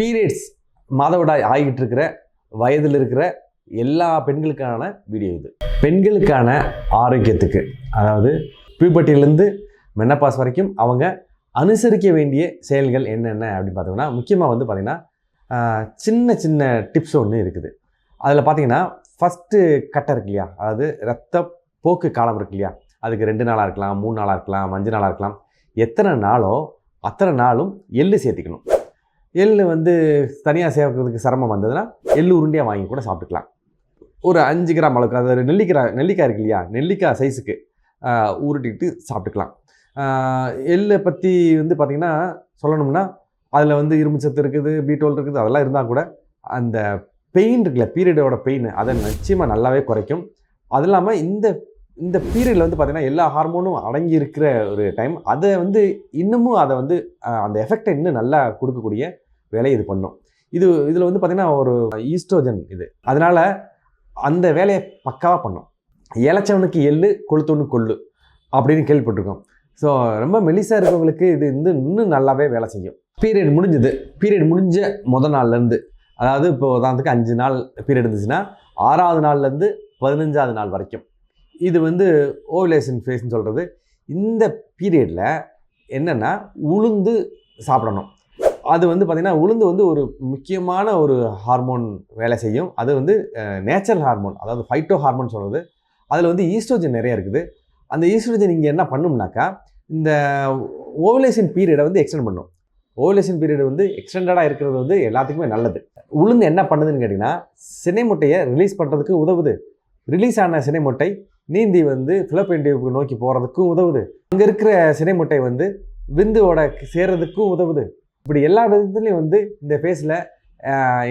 Periods மாதவிடாய் ஆகிட்டு இருக்கிற வயதில் இருக்கிற எல்லா பெண்களுக்கான வீடியோ இது. பெண்களுக்கான ஆரோக்கியத்துக்கு அதாவது பியூபர்ட்டிலேருந்து மென்னப்பாஸ் வரைக்கும் அவங்க அனுசரிக்க வேண்டிய செயல்கள் என்னென்ன அப்படின்னு பார்த்தோம்னா முக்கியமாக வந்து பார்த்திங்கன்னா சின்ன சின்ன டிப்ஸ் ஒன்று இருக்குது. அதில் பார்த்தீங்கன்னா ஃபஸ்ட்டு கட்டை இருக்கு இல்லையா? அதாவது ரத்த போக்கு காலம் இருக்கு இல்லையா? அதுக்கு ரெண்டு நாளாக இருக்கலாம் மூணு நாளாக இருக்கலாம் அஞ்சு நாளாக இருக்கலாம். எத்தனை நாளோ அத்தனை நாளும் எள்ளு சேர்த்திக்கணும். எள் வந்து தனியாக சேர்க்கறதுக்கு சிரமம் வந்ததுன்னா எள் உருண்டையாக வாங்கி கூட சாப்பிட்டுக்கலாம். ஒரு அஞ்சு கிராம் அளவுக்கு அது நெல்லிக்காய் நெல்லிக்காய் இருக்கு இல்லையா? நெல்லிக்காய் சைஸுக்கு உருட்டிக்கிட்டு சாப்பிட்டுக்கலாம். எள்ளை பற்றி வந்து பார்த்திங்கன்னா சொல்லணும்னா அதில் வந்து இரும்பு சத்து இருக்குது பீட்டோல் இருக்குது அதெல்லாம் இருந்தால் கூட அந்த பெயின் இருக்குல்ல பீரியடோட பெயின் அதை நிச்சயமாக நல்லாவே குறைக்கும். அது இல்லாமல் இந்த இந்த பீரியடில் வந்து பார்த்திங்கன்னா எல்லா ஹார்மோனும் அடங்கி இருக்கிற ஒரு டைம் அதை வந்து இன்னமும் அதை வந்து அந்த எஃபெக்டை இன்னும் நல்லா கொடுக்கக்கூடிய வேலையை இது பண்ணும். இது இதில் வந்து பார்த்திங்கன்னா ஒரு ஈஸ்ட்ரோஜன் இது. அதனால் அந்த வேலையை பக்காவாக பண்ணும். இளைச்சவனுக்கு எள்ளு கொளுத்தவனு கொள்ளு அப்படின்னு கேள்விப்பட்டிருக்கோம். ஸோ ரொம்ப மெலிசாக இருக்கவங்களுக்கு இது வந்து இன்னும் நல்லாவே வேலை செய்யும். பீரியட் முடிஞ்சது. பீரியட் முடிஞ்ச முத நாள்லேருந்து அதாவது இப்போ உதாரணத்துக்கு அஞ்சு நாள் பீரியட் இருந்துச்சுன்னா ஆறாவது நாள்லேருந்து பதினஞ்சாவது நாள் வரைக்கும். இது வந்து ஓவலேஷன் ஃபேஸ்னு சொல்கிறது இந்த பீரியடில் என்னென்னா உளுந்து சாப்பிடணும். அது வந்து பார்த்திங்கன்னா உளுந்து வந்து ஒரு முக்கியமான ஒரு ஹார்மோன் வேலை செய்யும். அது வந்து நேச்சுரல் ஹார்மோன் அதாவது ஃபைட்டோ ஹார்மோன் சொல்கிறது அதில் வந்து ஈஸ்ட்ரோஜன் நிறைய இருக்குது. அந்த ஈஸ்ட்ரோஜன் இங்கே என்ன பண்ணும்னாக்கா இந்த ஓவலேஷன் பீரியடை வந்து எக்ஸ்டெண்ட் பண்ணும். ஓவலேஷன் பீரியட் வந்து எக்ஸ்டெண்டடாக இருக்கிறது வந்து எல்லாத்துக்குமே நல்லது. உளுந்து என்ன பண்ணுதுன்னு கேட்டிங்கன்னா சினை முட்டையை ரிலீஸ் பண்ணுறதுக்கு உதவுது. ரிலீஸ் ஆன சினை முட்டை நீந்தி வந்து பிலப்பெண்டிவுக்கு நோக்கி போகிறதுக்கும் உதவுது. அங்கே இருக்கிற சினை முட்டை வந்து விந்துவோட சேர்றதுக்கும் உதவுது. இப்படி எல்லா விதத்துலையும் வந்து இந்த ஃபேஸில்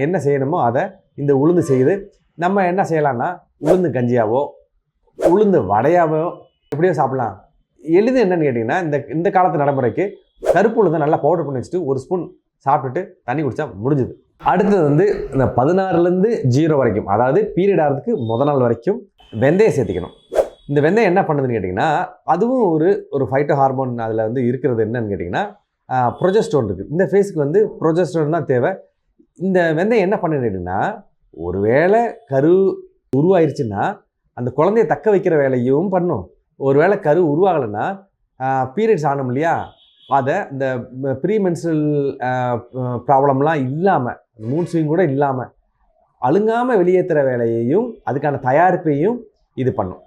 என்ன செய்யணுமோ அதை இந்த உளுந்து செய்யுது. நம்ம என்ன செய்யலாம்னா உளுந்து கஞ்சியாவோ உளுந்து வடையாவோ எப்படியோ சாப்பிடலாம். எளிது என்னன்னு கேட்டிங்கன்னா இந்த இந்த காலத்து நடைமுறைக்கு கருப்பு உளுந்தை நல்லா பவுடர் பண்ணி வச்சுட்டு ஒரு ஸ்பூன் சாப்பிட்டுட்டு தண்ணி குடித்தா முடிஞ்சுது. அடுத்தது வந்து இந்த பதினாறுலேருந்து ஜீரோ வரைக்கும் அதாவது பீரியட் ஆகிறதுக்கு முத நாள் வரைக்கும் வெந்தயம் சேர்த்திக்கணும். இந்த வெந்தயம் என்ன பண்ணுதுன்னு கேட்டிங்கன்னா அதுவும் ஒரு ஒரு ஃபைட்டோ ஹார்மோன் அதில் வந்து இருக்கிறது என்னன்னு கேட்டிங்கன்னா ப்ரொஜெஸ்ட்ரோன் இருக்குது இந்த ஃபேஸுக்கு வந்து ப்ரொஜெஸ்டோன் தான் தேவை. இந்த வெந்தயம் என்ன பண்ணுன்னு கேட்டிங்கன்னா ஒருவேளை கரு உருவாயிருச்சுன்னா அந்த குழந்தைய தக்க வைக்கிற வேலையும் பண்ணும். ஒருவேளை கரு உருவாகலைன்னா பீரியட்ஸ் ஆனோம் இல்லையா? அதை இந்த ப்ரீமென்சல் ப்ராப்ளம்லாம் இல்லாமல் மூன் ஸ்விங் கூட இல்லாமல் அழுங்காமல் வெளியேற்றுற வேலையையும் அதுக்கான தயாரிப்பையும் இது பண்ணும்.